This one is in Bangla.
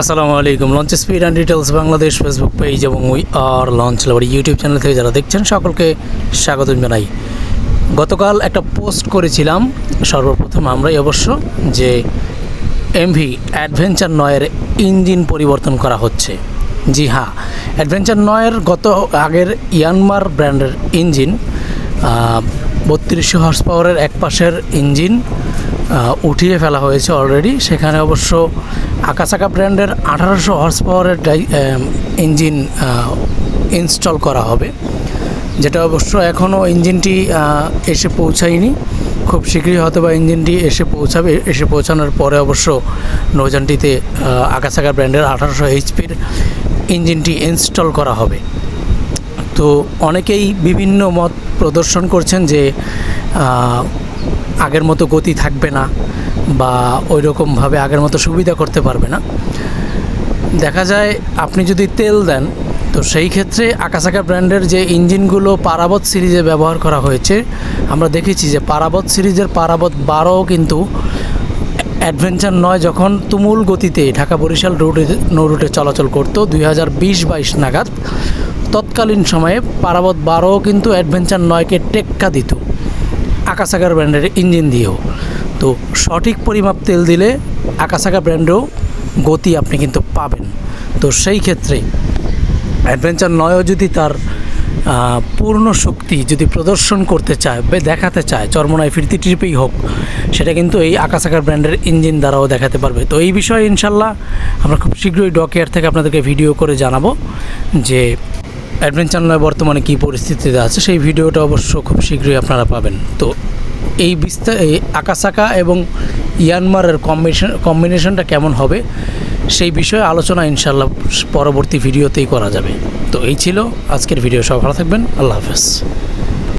আসসালামু আলাইকুম। Launch speed and details Bangladesh Facebook page এবং we are launch lover YouTube channel থেকে যারা দেখছেন, সকলকে স্বাগত জানাই। গতকাল একটা পোস্ট করেছিলাম, সর্বপ্রথম আমরাই অবশ্য, যে এমভি অ্যাডভেঞ্চার নয়ের ইঞ্জিন পরিবর্তন করা হচ্ছে। জি হ্যাঁ অ্যাডভেঞ্চার নয়ের গত আগের ইয়ানমার ব্র্যান্ডের ইঞ্জিন বত্রিশশো হর্স পাওয়ারের এক পাশের ইঞ্জিন উঠিয়ে ফেলা হয়েছে অলরেডি সেখানে অবশ্য আকাসাকা ব্র্যান্ডের আঠারোশো হর্স পাওয়ারের ইঞ্জিন ইনস্টল করা হবে। যেটা অবশ্য এখনও ইঞ্জিনটি এসে পৌঁছায়নি। খুব শীঘ্রই হয়তো বা ইঞ্জিনটি এসে পৌঁছাবে। এসে পৌঁছানোর পরে অবশ্য নৌযানটিতে আকাসাকা ব্র্যান্ডের আঠারোশো এইচপির ইঞ্জিনটি ইনস্টল করা হবে। তো অনেকেই বিভিন্ন মত প্রদর্শন করছেন যে আগের মতো গতি থাকবে না বা ওই রকমভাবে আগের মতো সুবিধা করতে পারবে না। দেখা যায় আপনি যদি তেল দেন, তো সেই ক্ষেত্রে আকাশাকা ব্র্যান্ডের যে ইঞ্জিনগুলো পারাবত সিরিজে ব্যবহার করা হয়েছে, আমরা দেখেছি যে পারাবত সিরিজের পারাবত বারোও কিন্তু অ্যাডভেঞ্চার নয় যখন তুমুল গতিতে ঢাকা বরিশাল রুটে, নৌ রুটে চলাচল করতো দুই হাজার বিশ বাইশ নাগাদ। তৎকালীন সময়ে পারাবত বারোও কিন্তু অ্যাডভেঞ্চার নয়কে টেক্কা দিত। আকাশাকার ব্র্যান্ডের ইঞ্জিন দিয়েও। তো সঠিক পরিমাপ তেল দিলে আকাশাকা ব্র্যান্ডেও গতি আপনি কিন্তু পাবেন। তো সেই ক্ষেত্রে অ্যাডভেঞ্চার নয়ও যদি তার পূর্ণ শক্তি যদি প্রদর্শন করতে চায় বা দেখাতে চায়, চরমনায় ফিরতি ট্রিপেই হোক, সেটা কিন্তু এই আকাশাকার ব্র্যান্ডের ইঞ্জিন দ্বারাও দেখাতে পারবে। তো এই বিষয়ে ইনশাল্লাহ আমরা খুব শীঘ্রই ডকেয়ার থেকে আপনাদেরকে ভিডিও করে জানাব যে অ্যাডভেঞ্চার নয় বর্তমানে কী পরিস্থিতিতে আছে, সেই ভিডিওটা অবশ্য খুব শীঘ্রই আপনারা পাবেন। তো এই বিস্তার এই আকাশাকা এবং ইয়ানমারের কম্বিনেশন, কম্বিনেশনটা কেমন হবে, সেই বিষয়ে আলোচনা ইনশাল্লাহ পরবর্তী ভিডিওতেই করা যাবে। তো এই ছিল আজকের ভিডিও। সব ভালো থাকবেন। আল্লাহ হাফেজ।